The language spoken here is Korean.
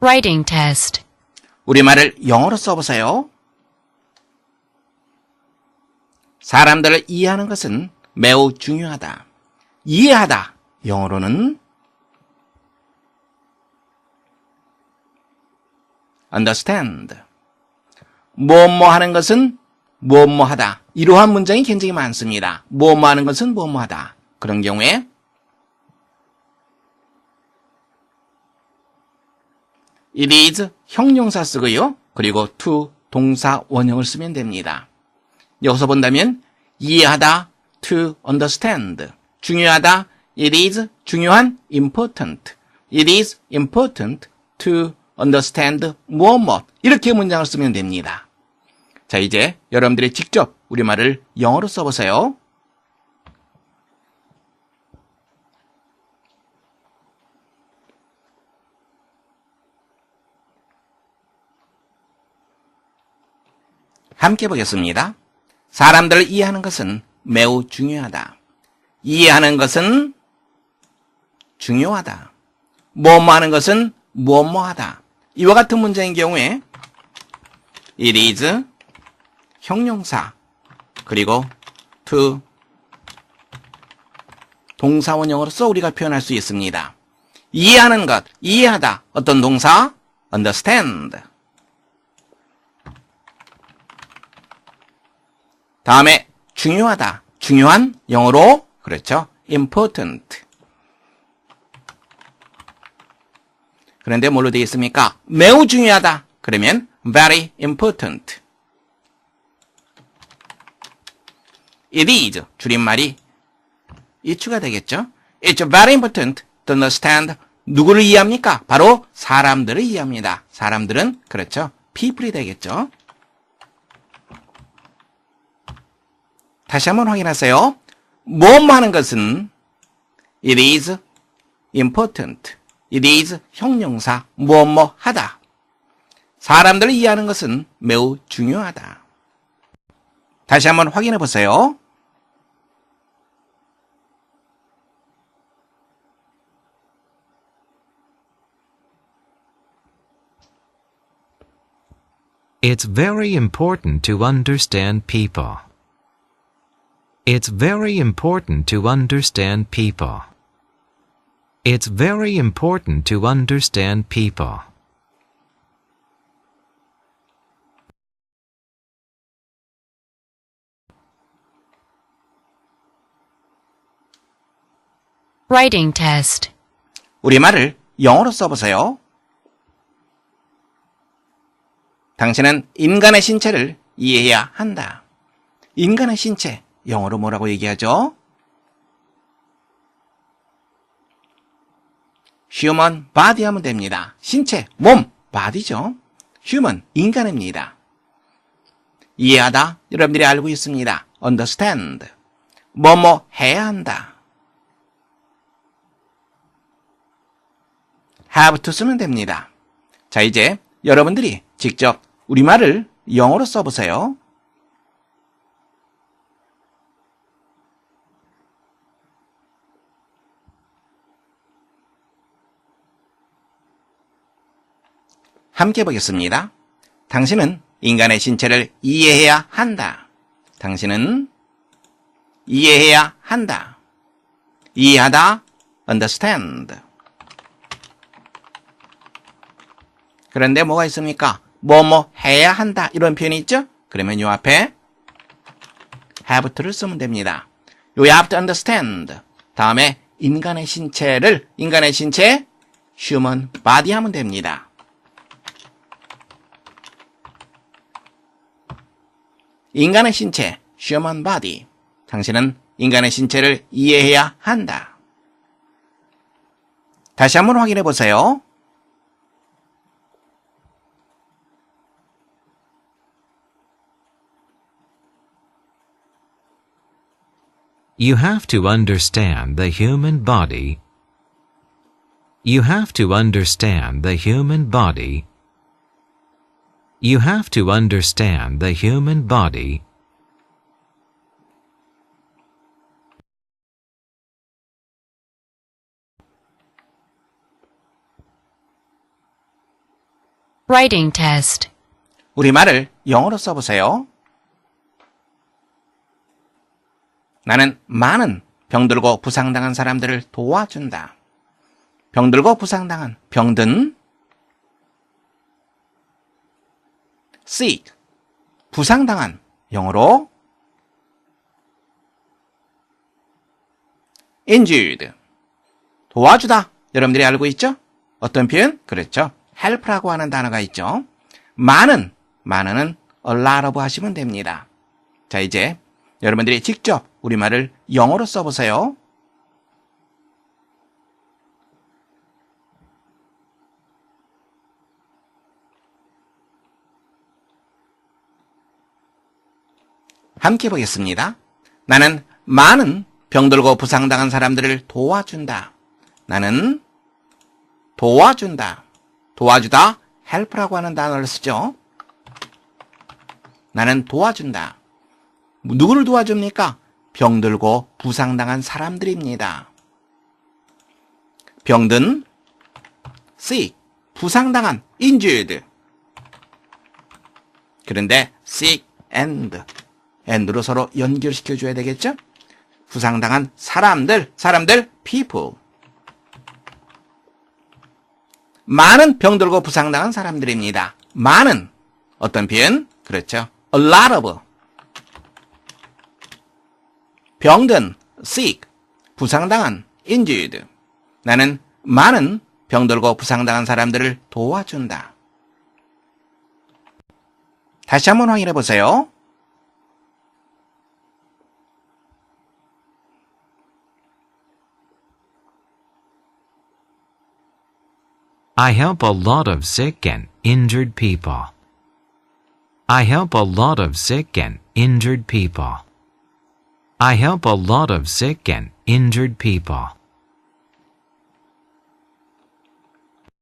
Writing test. 우리말을 영어로 써보세요. 사람들을 이해하는 것은 매우 중요하다. 이해하다. 영어로는 understand. 뭐뭐 하는 것은 뭐뭐 하다. 이러한 문장이 굉장히 많습니다. 뭐뭐 하는 것은 뭐뭐 하다. 그런 경우에 it is 형용사 쓰고요. 그리고 to 동사 원형을 쓰면 됩니다. 여기서 본다면 이해하다 to understand 중요하다 it is 중요한 important it is important to understand 무엇 이렇게 문장을 쓰면 됩니다. 자 이제 여러분들이 직접 우리말을 영어로 써보세요. 함께 보겠습니다. 사람들을 이해하는 것은 매우 중요하다. 이해하는 것은 중요하다. 뭐뭐 하는 것은 뭐뭐 하다. 이와 같은 문장인 경우에 it is 형용사 그리고 to 동사원형으로서 우리가 표현할 수 있습니다. 이해하는 것, 이해하다. 어떤 동사? understand. 다음에 중요하다. 중요한 영어로 그렇죠. important. 그런데 뭘로 되어 있습니까? 매우 중요하다. 그러면 very important. it is 줄임말이 이추가 되겠죠. It's very important to understand 누구를 이해합니까? 바로 사람들을 이해합니다. 사람들은 그렇죠. people이 되겠죠. 다시 한번 확인하세요. 뭐뭐 하는 것은 it is important. it is 형용사 뭐뭐 하다. 사람들을 이해하는 것은 매우 중요하다. 다시 한번 확인해 보세요. It's very important to understand people. It's very important to understand people. It's very important to understand people. Writing test. 우리말을 영어로 써보세요. 당신은 인간의 신체를 이해해야 한다. 인간의 신체, 영어로 뭐라고 얘기하죠? human body 하면 됩니다. 신체, 몸, body죠. human, 인간입니다. 이해하다, 여러분들이 알고 있습니다. understand, 뭐뭐 해야 한다. have to 쓰면 됩니다. 자, 이제 여러분들이 직접 우리말을 영어로 써보세요. 함께 보겠습니다. 당신은 인간의 신체를 이해해야 한다. 당신은 이해해야 한다. 이해하다, understand. 그런데 뭐가 있습니까? 뭐뭐 해야 한다 이런 표현이 있죠? 그러면 요 앞에 have to를 쓰면 됩니다. 요 have to understand 다음에 인간의 신체를 인간의 신체 human body 하면 됩니다. 인간의 신체 human body 당신은 인간의 신체를 이해해야 한다. 다시 한번 확인해 보세요. You have to understand the human body. You have to understand the human body. You have to understand the human body. Writing test. 우리말을 영어로 써보세요. 나는 많은 병들고 부상당한 사람들을 도와준다. 병들고 부상당한 병든 sick 부상당한 영어로 injured 도와주다 여러분들이 알고 있죠? 어떤 표현? 그렇죠. help라고 하는 단어가 있죠. 많은 많은은 a lot of 하시면 됩니다. 자 이제 여러분들이 직접 우리말을 영어로 써보세요. 함께 보겠습니다. 나는 많은 병들고 부상당한 사람들을 도와준다. 나는 도와준다. 도와주다, help라고 하는 단어를 쓰죠. 나는 도와준다. 누구를 도와줍니까? 병들고 부상당한 사람들입니다. 병든, sick, 부상당한, injured. 그런데 sick and, and로 서로 연결시켜줘야 되겠죠? 부상당한 사람들, 사람들, people. 많은 병들고 부상당한 사람들입니다. 많은 어떤 표현? 그렇죠. a lot of 병든 sick 부상당한 injured 나는 많은 병들고 부상당한 사람들을 도와준다. 다시 한번 확인해 보세요. I help a lot of sick and injured people. I help a lot of sick and injured people. I help a lot of sick and injured people.